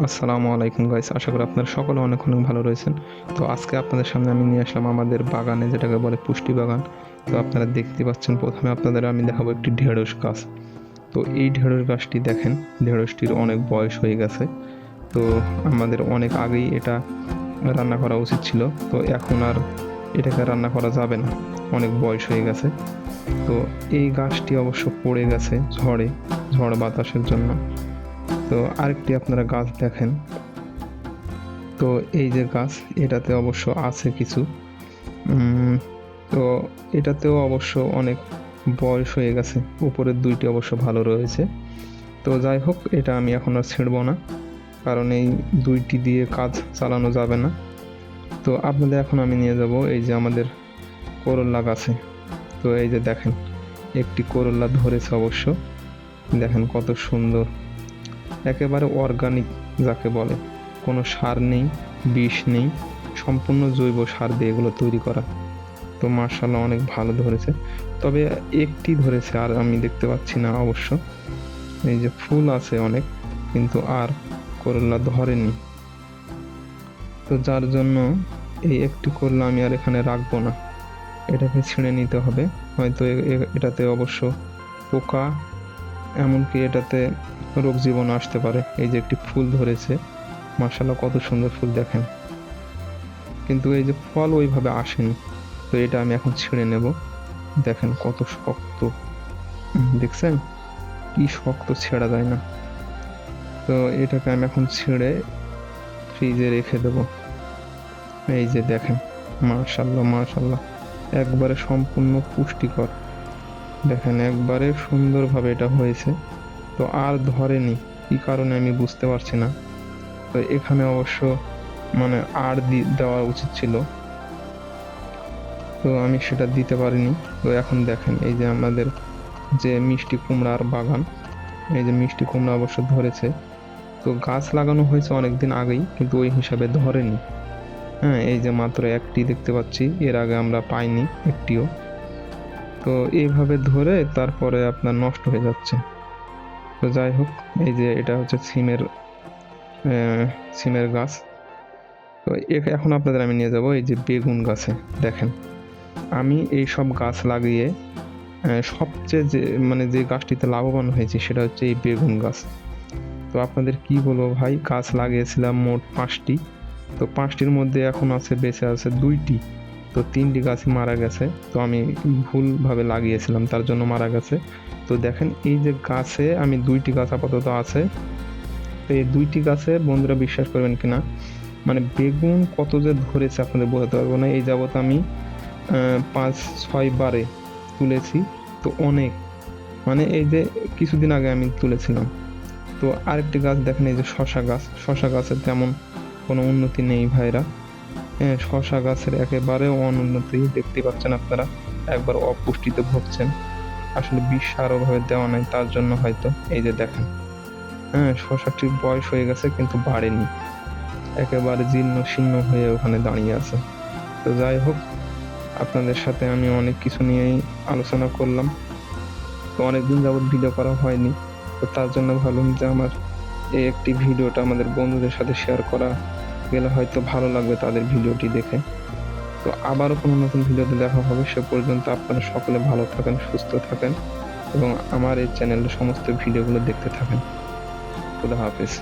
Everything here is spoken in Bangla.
আসসালামু আলাইকুম গাইস, আশা করি আপনারা সকলে অনেক অনেক ভালো রয়েছেন। তো আজকে আপনাদের সামনে আমি নিয়ে আসলাম আমাদের বাগানে যেটাকে বলে পুষ্টি বাগান। তো আপনারা দেখতে পাচ্ছেন, প্রথমে আপনাদের আমি দেখাবো একটি ঢেঁড়স গাছ। তো এই ঢেঁড়স গাছটি দেখেন, ঢেঁড়সটির অনেক বয়স হয়ে গেছে। তো আমাদের অনেক আগেই এটা রান্না করা উচিত ছিল। তো এখন আর এটাকে রান্না করা যাবে না, অনেক বয়স হয়ে গেছে। তো এই গাছটি অবশ্য পড়ে গেছে ঝড়ে, ঝড় বাতাসের জন্য। তো আরেকটি আপনারা গাছ দেখেন। তো এই যে গাছ, এটাতে অবশ্য আছে কিছু। তো এটাতেও অবশ্য অনেক বয়স হয়ে গেছে। উপরের দুইটি অবশ্য ভালো রয়েছে। তো যাই হোক, এটা আমি এখন আর ছেড়বো না। কারণ এই দুইটি দিয়ে কাজ চালানো যাবে না। তো আপনাদের এখন আমি নিয়ে যাব এই যে আমাদের করল্লা গাছে। তো এই যে দেখেন, একটি করল্লা ধরেছে অবশ্য। দেখেন কত সুন্দর। একেবারে অর্গানিক যাকে বলে। কোনো সার নেই, বিষ নেই, সম্পূর্ণ জৈব সার দিয়ে এগুলো তৈরি করা। তো মার্শাল্লাহ অনেক ভালো ধরেছে। তবে একটি ধরেছে আর আমি দেখতে পাচ্ছি না অবশ্য। এই যে ফুল আছে অনেক, কিন্তু আর করলা ধরেনি। তো যার জন্য এই একটি করলা আমি আর এখানে রাখব না। এটাকে ছিঁড়ে নিতে হবে। হয়তো এটাতে অবশ্য পোকা এমনকি এটাতে রোগ জীবন আসতে পারে। এই যে একটি ফুল ধরেছে মার্শাল্লাহ কত সুন্দর ফুল দেখেন। কিন্তু এই যে ফল ওইভাবে আসেনি, তো এটা আমি এখন ছিঁড়ে নেব। দেখেন কত শক্ত। দেখছেন? কি শক্ত ছেঁড়া যায় না। তো এটাকে আমি এখন ছিঁড়ে ফ্রিজে রেখে দেব। এই যে দেখেন মার্শাল্লাহ মার্শাল্লাহ একবারে সম্পূর্ণ পুষ্টিকর। দেখেন, একবারে সুন্দরভাবে এটা হয়েছে। তো আর ধরেনি, কি কারণে আমি বুঝতে পারছি না। তো এখানে অবশ্য মানে আর দেওয়া উচিত ছিল। তো আমি সেটা দিতে পারিনি। তো এখন দেখেন, এই যে আমাদের যে মিষ্টি কুমড়ার বাগান, এই যে মিষ্টি কুমড়া অবশ্য ধরেছে। তো গাছ লাগানো হয়েছে অনেক দিন আগেই, কিন্তু ওই হিসাবে ধরেনি। হ্যাঁ এই যে মাত্র একটি দেখতে পাচ্ছি, এর আগে আমরা পাইনি একটিও। তো এইভাবে ধরে তারপরে আপনার নষ্ট হয়ে যাচ্ছে। তো যাই হোক, এই যে এটা হচ্ছে সিমের সিমের গাছ। তো এখন আপনাদের আমি নিয়ে যাব এই যে বেগুন গাছে, দেখেন। আমি এই সব গাছ লাগিয়ে সবচেয়ে যে মানে যে গাছটিতে লাভবান হয়েছে সেটা হচ্ছে এই বেগুন গাছ। তো আপনাদের কি বলব ভাই, গাছ লাগিয়েছিলাম মোট পাঁচটি। তো পাঁচটির মধ্যে এখন আছে, বেঁচে আছে দুইটি। তো তিনটি গাছই মারা গেছে। তো আমি ভুলভাবে লাগিয়েছিলাম, তার জন্য মারা গেছে। তো দেখেন, এই যে গাছে আমি দুইটি গাছ আপাতত আছে। তো এই দুইটি গাছে বন্ধুরা বিশ্বাস করবেন কি না মানে বেগুন কত যে ধরেছে আপনাদের বোঝাতে পারব না। এই যাবত আমি পাঁচ, ছয় বারে তুলেছি, তো অনেক। মানে এই যে কিছুদিন আগে আমি তুলেছিলাম। তো আরেকটি গাছ দেখেন, এই যে শশা গাছ। শশা গাছের তেমন কোনো উন্নতি নেই ভাইরা। শশা গাছের একেবারে অনুন্নতি দেখতে পাচ্ছেন আপনারা। একবার অপুষ্টিতে ভুগছেন। আসলে বিষ সার ওভাবে দেওয়া নাই, তার জন্য হয়তো। এই যে দেখেন। হ্যাঁ শশাটির বয়স হয়ে গেছে, কিন্তু বাড়েনি। একেবারে জীর্ণ শীর্ণ হয়ে ওখানে দাঁড়িয়ে আছে। তো যাই হোক, আপনাদের সাথে আমি অনেক কিছু নিয়েই আলোচনা করলাম। তো অনেকদিন যাবত ভিডিও করা হয়নি। তো তার জন্য ভাবলাম যে আমার এই একটি ভিডিওটা আমাদের বন্ধুদের সাথে শেয়ার করা গেলে হয়তো ভালো লাগবে তাদের ভিডিওটি দেখে। তো আবারও কোনো নতুন ভিডিওতে দেখা হবে, সে পর্যন্ত আপনারা সকলে ভালো থাকেন, সুস্থ থাকেন এবং আমার এই চ্যানেলের সমস্ত ভিডিওগুলো দেখতে থাকেন। খুদা হাফেজ।